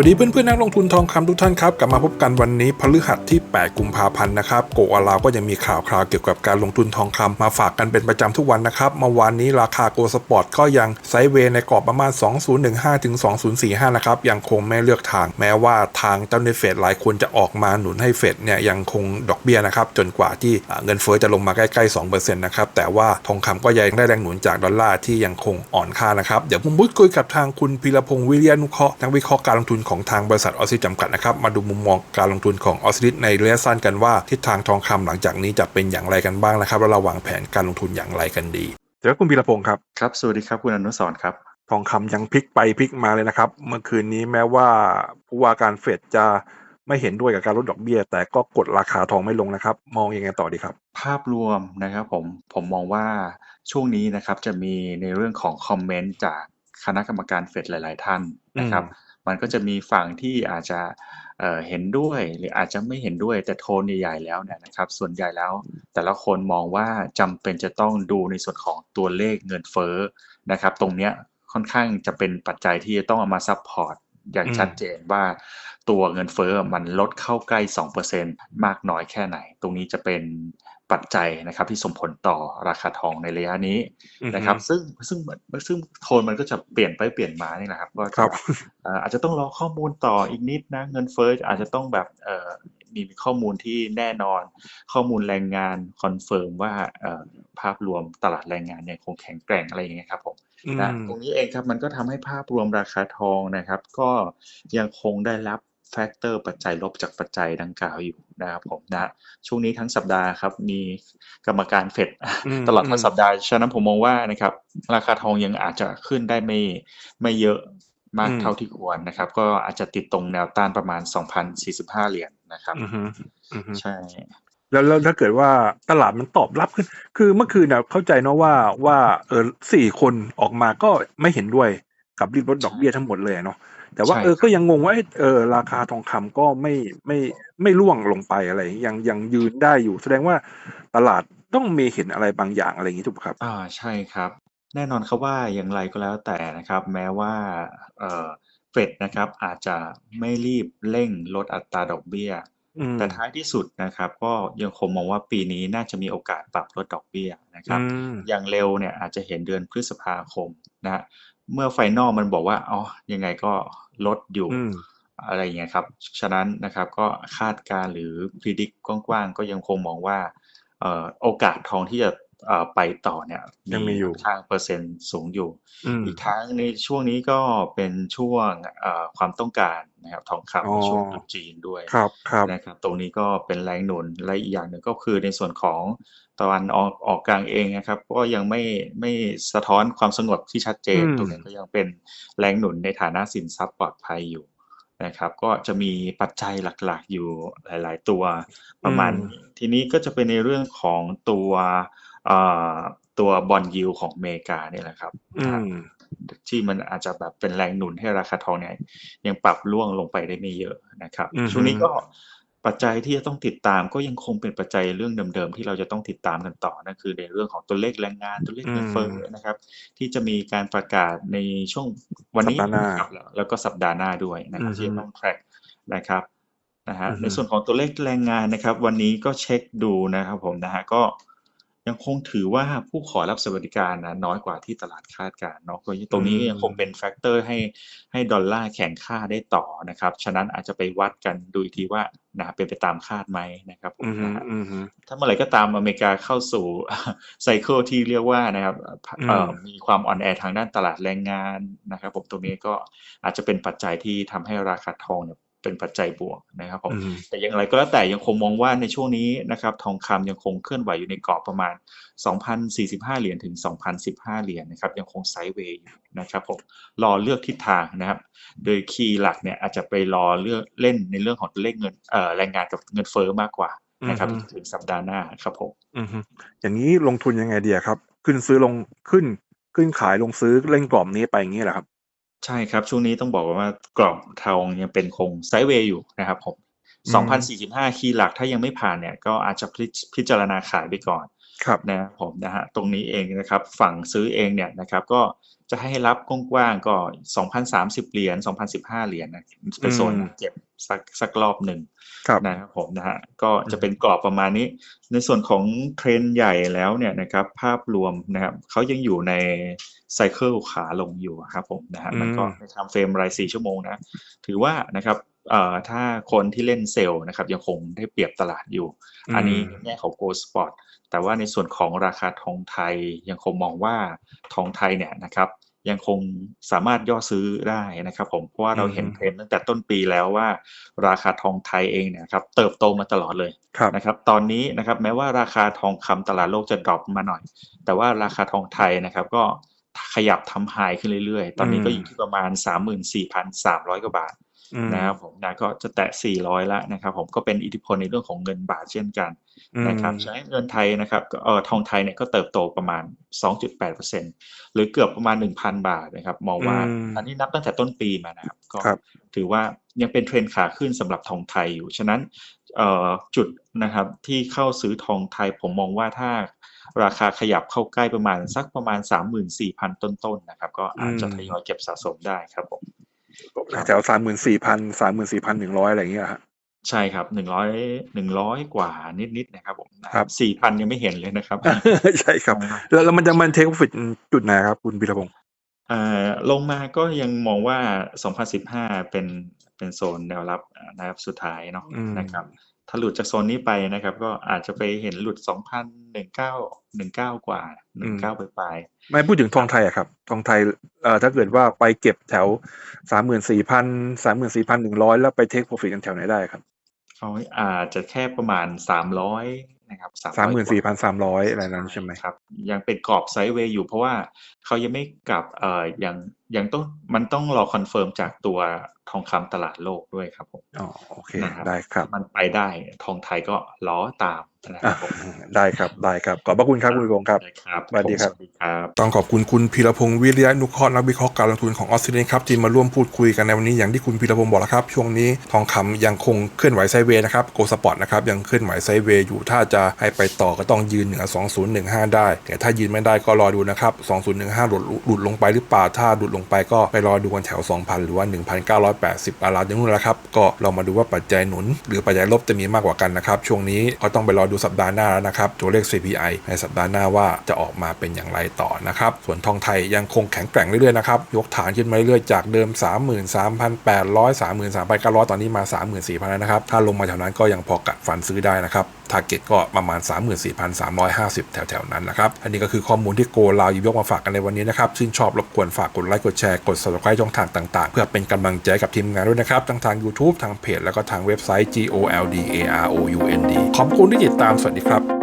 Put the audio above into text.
วัสดีเพื่อนๆนักลงทุนทองคำทุกท่านครับ กลับมาพบกันวันนี้พฤหัสที่ 8 กุมภาพันธ์นะครับโกอาลาวก็ยังมีข่าวคราวเกี่ยวกับการลงทุนทองคำมาฝากกันเป็นประจำทุกวันนะครับเมื่อวานนี้ราคาโกลสปอร์ตก็ยังไซเวยในกรอบประมาณ 2015ถึง2045 นะครับ ยังคงไม่เลือกทาง แม้ว่าทางเจ้าในเฟดหลายคนจะออกมาหนุนให้เฟดเนี่ยยังคงดอกเบี้ยนะครับจนกว่าที่เงินเฟ้อจะลงมาใกล้ๆ2%นะครับแต่ว่าทองคำก็ยังได้แรงหนุนจากดอลลาร์ที่ยังคงอ่อนค่านะครับเดี๋ยวผมพูดคุยกับทางคุณพีรพงศ์วิริยานุเคราะห์นักวิเคราะห์การลงทุนของทางบริษัทออสซิสจำกัดนะครับมาดูมุมมองการลงทุนของออสซิสในระยะสั้นกันว่าทิศทางทองคำหลังจากนี้จะเป็นอย่างไรกันบ้างนะครับแล้วเราวางแผนการลงทุนอย่างไรกันดีเดี๋ยวคุณพีรพงศ์ครับครับสวัสดีครับคุณอนุสรณ์ครับทองคำยังพลิกไปพลิกมาเลยนะครับ เมื่อคืนนี้แม้ว่าผู้ว่าการเฟดจะไม่เห็นด้วยกับการลดดอกเบี้ย แต่ก็กดราคาทองไม่ลงนะครับ มองยังไงต่อดีครับ ภาพรวมนะครับผมผมมองว่าช่วงนี้นะครับจะมีในเรื่องของคอมเมนต์จากคณะกรรมการเฟดหลาย ๆ ท่านนะครับ มันก็จะมีฝั่งที่อาจจะเเห็นด้วยหรืออาจจะไม่เห็นด้วยแต่โทนใหญ่ๆแล้วเนี่ยนะครับ ส่วนใหญ่แล้ว แต่ละคนมองว่าจำเป็นจะต้องดูในส่วนของตัวเลขเงินเฟ้อนะครับ ตรงเนี้ยค่อนข้างจะเป็นปัจจัยที่จะต้องเอามาซัพพอร์ตอย่างชัดเจนว่าตัวเงินเฟ้อมันลดเข้าใกล้ 2%มากน้อยแค่ไหน ตรงนี้จะเป็น ปัจจัยนะครับที่ส่งผลต่อราคาทองในระยะนี้นะครับ ซึ่งซึ่งซึ่งโทนมันก็จะเปลี่ยนไปเปลี่ยนมานี่แหละครับว่าครับเอ่ออาจจะต้องรอข้อมูลต่ออีกนิดนะเงินเฟ้ออาจจะต้องแบบเอ่อมีข้อมูลที่แน่นอน ข้อมูลแรงงานคอนเฟิร์มว่าเอ่อภาพรวมตลาดแรงงานเนี่ยคงแข็งแกร่งอะไรอย่างเงี้ยครับผมอืมนะตรงนี้เองครับมันก็ทำให้ภาพรวมราคาทองนะครับ ก็ยังคงได้รับ แฟกเตอร์ปัจจัยลบจากปัจจัยดังกล่าวอยู่นะครับผมนะช่วงนี้ทั้งสัปดาห์ครับมีกรรมการเฟดมตลอดทั้งสัปดาห์ฉะนั้นผมมองว่านะครับราคาทองยังอาจจะขึ้นได้ไม่ไม่เยอะมากอืมเท่าที่ควรนะครับ ก็อาจจะติดตรงแนวต้านประมาณ 2,045 เหรียญนะครับอือฮึอือฮึใช่แล้วแล้วถ้าเกิดว่าตลาดมันตอบรับขึ้น คือเมื่อคืนเนี่ยเข้าใจเนอะว่าว่าเออสี่คนออกมาก็ไม่เห็นด้วยกับรีบลดดอกเบี้ยทั้งหมดเลยเนาะ แต่ว่าเออก็ยังงงว่าเอ๊ะเออราคาทองคำก็ไม่ไม่ไม่ร่วงลงไปอะไร ยังยังยืนได้อยู่ แสดงว่าตลาดต้องมีเห็นอะไรบางอย่างอะไรอย่างนี้ถูกไหมครับ อ่าใช่ครับ แน่นอนครับว่าอย่างไรก็แล้วแต่นะครับ แม้ว่าเอ่อเฟดนะครับอาจจะไม่รีบเร่งลดอัตราดอกเบี้ยอืมแต่ท้ายที่สุดนะครับ ก็ยังคงมองว่าปีนี้น่าจะมีโอกาสปรับลดดอกเบี้ยนะครับอืมอย่างเร็วเนี่ยอาจจะเห็นเดือนพฤษภาคมนะฮะ เมื่อไฟนอลมันบอกว่าอ๋อยังไงก็ลดอยู่อืมอะไรอย่างเงี้ยครับ ฉะนั้นนะครับก็คาดการณ์หรือพิจิตกว้างๆก็ยังคงมองว่าเอ่อโอกาสทองที่จะเอ่อ ไปต่อเนี่ยยังมีอยู่ค่อนข้างเปอร์เซ็นต์สูงอยู่อืมอีกทั้งในช่วงนี้ก็เป็นช่วงเอ่อความต้องการนะครับทองอ๋อคำในช่วงตรุษจีนด้วยครับครับนะครับ ตรงนี้ก็เป็นแรงหนุนและอีกอย่างหนึ่งก็คือในส่วนของตะวันออกออกกลางเองนะครับ ก็ยังไม่ไม่สะท้อนความสงบที่ชัดเจนอืมตรงนี้ก็ยังเป็นแรงหนุนในฐานะสินทรัพย์ปลอดภัยอยู่นะครับก็จะมีปัจจัยหลักๆอยู่หลาย ๆ ตัวประมาณนี้ทีนี้ก็จะเป็นในเรื่องของตัวเอ่อ ตัวบอลยิวของอเมริกาเนี่ยแหละครับอืมที่มันอาจจะแบบเป็นแรงหนุนให้ราคาทองเนี่ยยังปรับร่วงลงไปได้ไม่เยอะนะครับอือฮึช่วงนี้ก็ปัจจัยที่จะต้องติดตามก็ยังคงเป็นปัจจัยเรื่องเดิมๆที่เราจะต้องติดตามกันต่อนั่นคือในเรื่องของตัวเลขแรงงานตัวเลขเงินเฟ้อนะครับ ที่จะมีการประกาศในช่วงวันนี้สัปดาห์หน้านะครับแล้วแล้วก็สัปดาห์หน้าด้วยนะครับอือฮึที่จะต้อง track นะครับนะฮะอือฮึในส่วนของตัวเลขแรงงานนะครับ วันนี้ก็เช็คดูนะครับผมนะฮะก็ ยังคงถือว่าผู้ขอรับสวัสดิการนะน้อยกว่าที่ตลาดคาดการณ์เนาะก็ตรงนี้ยังคงเป็นแฟกเตอร์ให้ให้ดอลลาร์แข็งค่าได้ต่อนะครับ ฉะนั้นอาจจะไปวัดกันดูอีกทีว่านะเป็นไปตามคาดไหมนะครับผมอืมนะฮะอืมถ้าเมื่อไหร่ก็ตามอเมริกาเข้าสู่ไซเคิลที่เรียกว่านะครับเอ่ออืมมีความอ่อนแอทางด้านตลาดแรงงานนะครับผมตรงนี้ก็อาจจะเป็นปัจจัยที่ทำให้ราคาทองเนี่ย เป็นปัจจัยบวกนะครับผมอืมแต่อย่างไรก็แล้วแต่ยังคงมองว่าในช่วงนี้นะครับทองคำยังคงเคลื่อนไหวอยู่ในกรอบประมาณ 2,045 เหรียญถึง 2,015 เหรียญนะครับยังคงไซด์เวย์อยู่นะครับผมรอเลือกทิศทางนะครับ โดยคีย์หลักเนี่ยอาจจะไปรอเลือกเล่นในเรื่องของตัวเลขเงินเอ่อแรงงานกับเงินเฟ้อมากกว่านะครับอือฮึถึงสัปดาห์หน้าครับผมอืมฮึอย่างนี้ลงทุนยังไงดีอะครับ ขึ้นซื้อลงขึ้นขึ้นขายลงซื้อเล่นกรอบนี้ไปอย่างนี้แหละครับ ใช่ครับ ช่วงนี้ต้องบอกว่ากรอบทองยังเป็นคงไซด์เวย์อยู่นะครับผมอืม 2,045 คีย์หลักถ้ายังไม่ผ่านเนี่ย ก็อาจจะพิจพิจารณาขายไปก่อนครับ นะครับผมนะฮะตรงนี้เองนะครับ ฝั่งซื้อเองเนี่ยนะครับ ก็จะให้รับกว้างๆก็ 2,030 เหรียญ2,015 เหรียญนะเป็นโซนอืมเก็บ สักสักรอบหนึ่งครับนะครับผมนะฮะก็จะเป็นกรอบประมาณนี้ ในส่วนของเทรนด์ใหญ่แล้วเนี่ยนะครับภาพรวมนะครับเขายังอยู่ในไซเคิลขาลงอยู่ครับผมนะฮะอืมมันก็ในทำเฟรมราย4ชั่วโมงนะ ถือว่านะครับเอ่อถ้าคนที่เล่นเซลล์นะครับยังคงได้เปรียบตลาดอยู่ อันนี้ในแง่ของ Gold Spot แต่ว่าในส่วนของราคาทองไทยยังคงมองว่าทองไทยเนี่ยนะครับ ยังคงสามารถย่อซื้อได้นะครับผมเพราะว่าเราเห็นอืมเทรนด์ตั้งแต่ต้นปีแล้วว่า ราคาทองไทยเองเนี่ยครับเติบโตมาตลอดเลยครับนะครับตอนนี้นะครับแม้ว่าราคาทองคำตลาดโลกจะดรอปมาหน่อย แต่ว่าราคาทองไทยนะครับก็ขยับทำไฮขึ้นเรื่อยๆ ตอนนี้ก็อยู่ที่ประมาณ 34,300 กว่าบาทอืม นะครับผมนะก็จะแตะ 400 แล้วนะครับ ผมก็เป็นอิทธิพลในเรื่องของเงินบาทเช่นกันอืมนะครับใช้เงินไทยนะครับก็เอ่อทองไทยเนี่ยก็เติบโตประมาณ 2.8%หรือเกือบประมาณ 1,000 บาทนะครับ มองว่าอืมอันนี้นับตั้งแต่ต้นปีมานะครับ ก็ครับถือว่ายังเป็นเทรนด์ขาขึ้นสำหรับทองไทยอยู่ ฉะนั้นเอ่อจุดนะครับที่เข้าซื้อทองไทยผมมองว่าถ้าราคาขยับเข้าใกล้ประมาณสักประมาณ 34,000 ต้นๆนะครับ ก็อาจจะอืมทยอยเก็บสะสมได้ครับผมครับ แถวสามหมื่นสี่พันสามหมื่นสี่พันหนึ่งร้อยอะไรอย่างเงี้ยฮะใช่ครับ100 100กว่านิดๆนะครับผมนะครับ4,000ยังไม่เห็นเลยนะครับ ใช่ครับ แล้วแล้วมันจะมันเทคฟิตจุดไหนครับ คุณพิรพงศ์เอ่อลงมาก็ยังมองว่า 2015 เป็นเป็นโซนแนวรับนะครับสุดท้ายเนาะอืมนะครับ ถ้าหลุดจากโซนนี้ไปนะครับ ก็อาจจะไปเห็นหลุด2,019 19กว่า19ไปปลายไม่พูดถึงทองไทยอะครับ ทองไทยเอ่อถ้าเกิดว่าไปเก็บแถวสามหมื่นสี่พันสามหมื่นสี่พันหนึ่งร้อยแล้วไปเทคโปรฟิตกันแถวไหนได้ครับๆเขาอาจจะแค่ประมาณ300นะครับสามหมื่นสี่300กพัว่านสามร้อยอะไรนั้นใช่ไหมครับ ยังเป็นกรอบไซด์เวย์อยู่เพราะว่าเขายังไม่กลับเอ่อยัง ยังต้องมันต้องรอคอนเฟิร์มจากตัวทองคำตลาดโลกด้วยครับผมอ๋อโอเคนะครับได้ครับ มันไปได้ทองไทยก็ล้อตามนะคอะรับผมได้ครับได้ครับขอบพระคุณครับคุณพิรพงศ์ครับได้ครับสวัสดีครับผมสวัสดีครับต้องขอบคุณคุณพีรพงศ์วิริยะนุเคราะห์นักวิเคราะห์การลงทุนของออสเตรเลียครับที่มาร่วมพูดคุยกันในวันนี้อย่างที่คุณพีรพงศ์บอกแล้วครับ ช่วงนี้ทองคำยังคงเคลื่อนไหวไซด์เวย์นะครับโกลสปอร์ตนะครับยังเคลื่อนไหวไซด์เวย์อยู่ถ้าจะให้ไปต่อก็ต้องยืนเหนือ2015 ได้แต่ถ้ายืนไม่ได้ก็รอดูนะครับ2015หลุดหลุดลงไปหรือเปล่าถ้าหลุดลงไปก็ไปรอดูกันแถว 2,000 หรือว่า 1,980อาราอย่างนู้นแหละครับ ก็เรามาดูว่าปัจจัยหนุน หรือปัจจัยลบจะมีมากกว่ากันนะครับ ช่วงนี้ก็ต้องไปรอดูสัปดาห์หน้าแล้วนะครับ ตัวเลข CPI ในสัปดาห์หน้าว่าจะออกมาเป็นอย่างไรต่อนะครับ ส่วนทองไทยยังคงแข็งแกร่งเรื่อยๆนะครับ ยกฐานขึ้นมาเรื่อยๆจากเดิม 33,800 33,900 ตอนนี้มา 34,000แล้วนะครับ ถ้าลงมาแถวนั้นก็ยังพอกัดฟันซื้อได้นะครับ ทาร์เก็ตก็ประมาณ 34,350 แถวๆ นั้นนะครับ อันนี้ก็คือข้อมูลที่โกลาวหยิบยกมาฝากกันในวันนี้นะครับ ชื่นชอบรบกวนฝากกดไลค์ กดแชร์ กด subscribe ช่องทางต่างๆ เพื่อเป็นกำลังใจกับทีมงานด้วยนะครับ ทั้งทาง YouTube ทางเพจ แล้วก็ทางเว็บไซต์ g o l d a r o u n d ขอบคุณที่ติดตาม สวัสดีครับ